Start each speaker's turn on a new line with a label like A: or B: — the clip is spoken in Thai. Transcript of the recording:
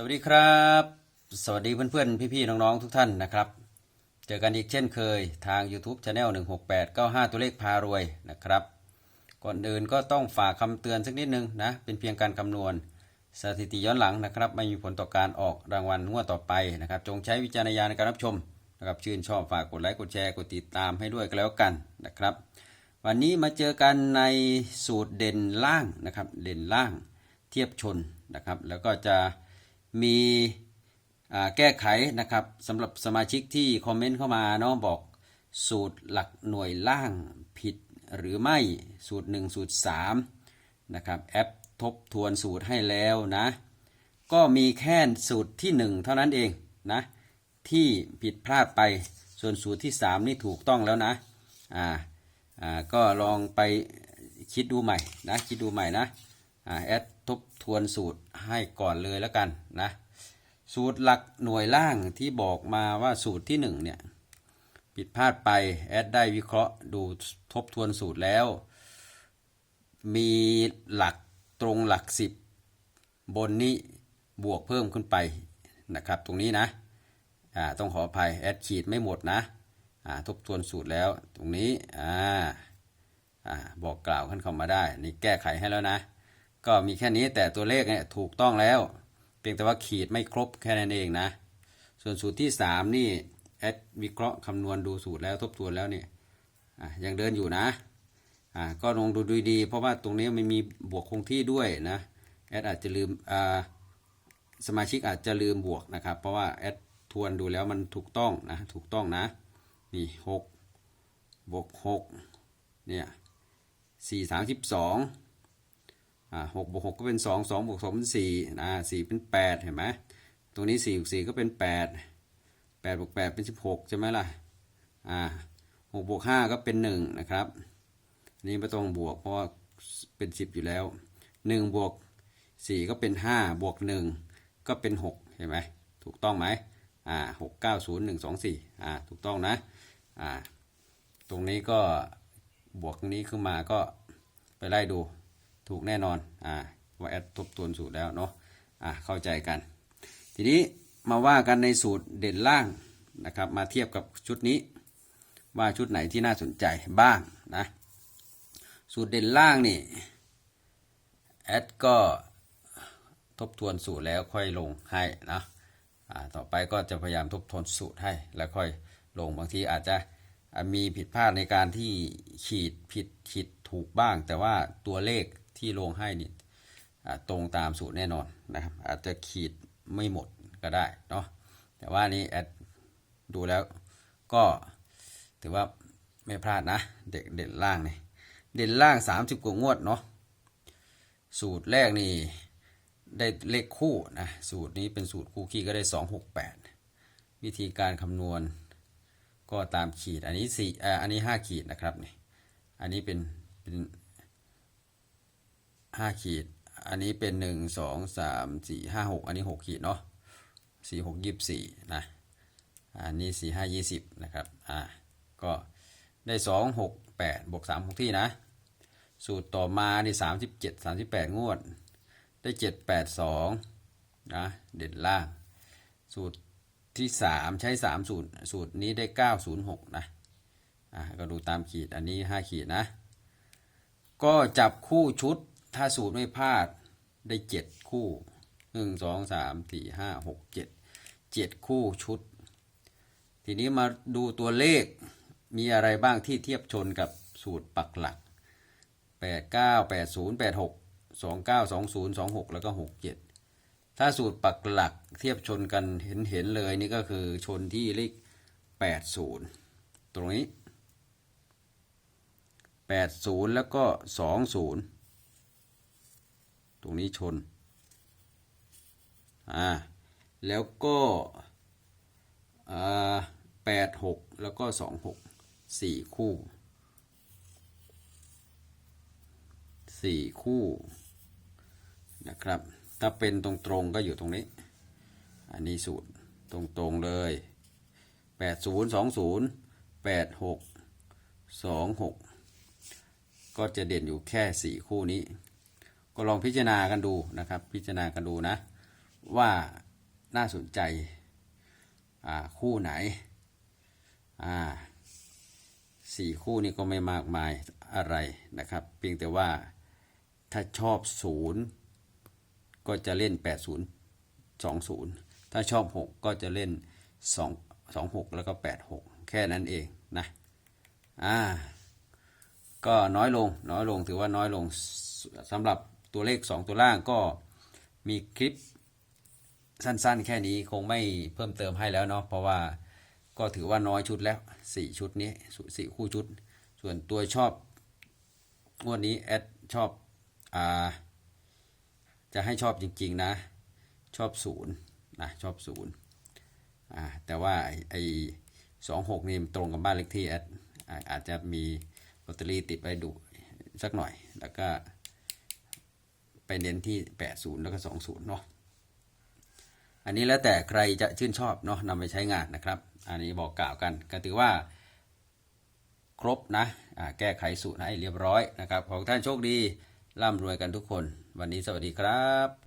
A: สวัสดีครับ สวัสดีเพื่อนๆ พี่ๆ น้องๆ ทุกท่านนะครับ เจอกันอีกเช่นเคยทาง YouTube Channel 16895 ตัวเลขพารวยนะครับ ก่อนอื่นก็ต้องฝากคำเตือนสักนิดนึงนะ เป็นเพียงการคำนวณสถิติย้อนหลังนะครับ ไม่มีผลต่อการออกรางวัลงวดต่อไปนะครับ จงใช้วิจารณญาณในการรับชมนะครับ ชื่นชอบฝากกดไลค์กดแชร์กดติดตามให้ด้วยก็แล้วกันนะครับ วันนี้มาเจอกันในสูตรเด่นล่างนะครับ เด่นล่างเทียบชนนะครับ แล้วก็จะ มีแก้ไขนะครับสำหรับสมาชิกที่คอมเมนต์เข้ามาเนาะบอกสูตรหลักหน่วยล่างผิดหรือไม่สูตร 1 สูตร3นะครับแอปทบทวนสูตรให้แล้วนะ ก็มีแค่สูตรที่ 1 เท่านั้นเองนะที่ผิดพลาดไปส่วนสูตรที่ 3 นี่ถูกต้องแล้วนะอ่าอ่าก็ลองไปคิดดูใหม่นะคิดดูใหม่นะอ่าแอดทบทวนสูตร ให้ก่อนเลยแล้วกันนะสูตรหลักหน่วยล่างที่บอกมาว่าสูตรที่1เนี่ยผิดพลาดไปแอดได้วิเคราะห์ดูทบทวนสูตรแล้ว มีหลักตรงหลักสิบบนนี้บวกเพิ่มขึ้นไปนะครับตรงนี้นะอ่าต้องขออภัยแอดขีดไม่หมดนะอ่าทบทวนสูตรแล้วตรงนี้อ่าอ่าบอกกล่าวขึ้นเข้ามาได้นี่แก้ไขให้แล้วนะ ก็มีแค่นี้แต่ตัวเลขเนี่ยถูกต้องแล้ว เพียงแต่ว่าขีดไม่ครบแค่นั้นเองนะ ส่วนสูตรที่ 3 นี่แอดวิเคราะห์คำนวณดูสูตรแล้วทบทวนแล้วเนี่ยยังเดินอยู่นะะก็ลองดูดูดีๆเพราะว่าตรงนี้มันมีบวกคงที่ด้วยนะแอดอาจจะลืมสมาชิกอาจจะลืมบวกนะครับ เพราะว่าแอดทวนดูแล้วมันถูกต้องนะถูกต้องนะนี่หกบวกหกเนี่ยสี่สามสิบสอง อ่าหกบวกหกก็เป็นสองสองบวกสองเป็นสี่อ่าสี่เป็นแปดเห็นไหมตรงนี้สี่บวกสี่ก็เป็นแปดแปดบวกแปดเป็นสิบหกใช่ไหมล่ะอ่าหกบวกห้าก็เป็นหนึ่งนะครับ นี่ไม่ต้องบวกเพราะเป็นสิบอยู่แล้วหนึ่งบวกสี่ก็เป็นห้าบวกหนึ่งก็เป็นหกเห็นไหมถูกต้องไหมอ่าหกเก้าศูนย์หนึ่งสองสี่อ่าถูกต้องนะอ่าตรงนี้ก็บวกนี้ขึ้นมาก็ไปไล่ดู ถูกแน่นอนอ่าว่าแอดทบทวนสูตรแล้วเนาะอ่าเข้าใจกัน ทีนี้มาว่ากันในสูตรเด่นล่างนะครับมาเทียบกับชุดนี้ว่าชุดไหนที่น่าสนใจบ้างนะสูตรเด่นล่างนี่แอดก็ทบทวนสูตรแล้วค่อยลงให้นะอ่าต่อไปก็จะพยายามทบทวนสูตรให้แล้วค่อยลงบางทีอาจจะมีผิดพลาดในการที่ขีดผิดขีดถูกบ้าง แต่ว่าตัวเลข ที่ลงให้นี่ตรงตามสูตรแน่นอนนะครับ อาจจะขีดไม่หมดก็ได้เนาะแต่ว่านี้แอดดูแล้วก็ถือว่าไม่พลาดนะ เด็กเด่นล่างนี่เด่นล่าง 30 กว่างวดเนาะสูตรแรกนี่ได้เลขคู่นะสูตรนี้เป็นสูตรคู่ขี้ก็ได้ 268 วิธีการคำนวณก็ตามขีดอันนี้สี่อ่าอันนี้ห้าขีดนะครับนี่อันนี้เป็นเป็น ห้าขีด อันนี้เป็นหนึ่งสองสามสี่ห้าหกอันนี้หกขีดเนาะสี่หกยี่สี่นะอันนี้สี่ห้ายี่สิบนะครับอ่าก็ได้สองหกแปดบวกสามหกที่นะ สูตรต่อมานี่สามสิบเจ็ดสามสิบแปดงวด ได้เจ็ดแปดสองนะเด่นล่าง สูตรที่สามใช้สามสูตร สูตรนี้ได้เก้าศูนย์หกนะอะก็ดูตามขีดอันนี้ห้าขีดนะ ก็จับคู่ชุด ถ้าสูตรไม่พลาดได้เจ็ดคู่หนึ่งสองสามสี่ห้าหกเจ็ดเจ็ดคู่ชุด ทีนี้มาดูตัวเลขมีอะไรบ้างที่เทียบชนกับสูตรปักหลักแปดเก้าแปดศูนย์แปดหกสองเก้าสองศูนย์สองหกแล้วก็หกเจ็ดถ้าสูตรปักหลักเทียบชนกันเห็นเห็นเลยนี่ก็คือชนที่เลขแปดศูนย์ตรงนี้แปดศูนย์แล้วก็สองศูนย์ ตรงนี้ชน อ่า แล้วก็แปดหกแล้วก็สองหกสี่คู่สี่คู่นะครับ ถ้าเป็นตรงๆก็อยู่ตรงนี้ อันนี้สูตรตรงๆเลยแปดศูนย์สองศูนย์แปดหกสองหกก็จะเด่นอยู่แค่สี่คู่นี้ ก็ลองพิจารณากันดูนะครับ พิจารณากันดูนะ ว่าน่าสนใจคู่ไหนอ่าสี่คู่นี้ก็ไม่มากมายอะไรนะครับ เพียงแต่ว่าถ้าชอบศูนย์ก็จะเล่น 80 20 ถ้าชอบ 6 ก็จะเล่น 2 26 แล้วก็ 86 แค่นั้นเองนะอ่าก็น้อยลงน้อยลงถือว่าน้อยลงสำหรับ ตัวเลข 2 ตัวล่างก็มีคลิปสั้นๆ แค่นี้คงไม่เพิ่มเติมให้แล้วเนาะเพราะว่าก็ถือว่าน้อยชุดแล้ว 4 ชุดนี้สี่คู่ชุด ส่วนตัวชอบงวดนี้แอดชอบอ่าจะให้ชอบจริงๆนะ ชอบศูนย์นะชอบศูนย์อ่าแต่ว่าไอ้สองหกนี่ตรงกับบ้านเลขที่แอดอาอาจจะมีลอตเตอรี่ติดไปดูสักหน่อยแล้วก็ ไปเน้นที่ 80 แล้วก็ 20 เนาะ อันนี้แล้วแต่ใครจะชื่นชอบเนาะนำไปใช้งานนะครับ อันนี้บอกกล่าวกันก็ถือว่าครบนะแก้ไขสูตรให้เรียบร้อยนะครับ ขอท่านโชคดีร่ำรวยกันทุกคน วันนี้สวัสดีครับ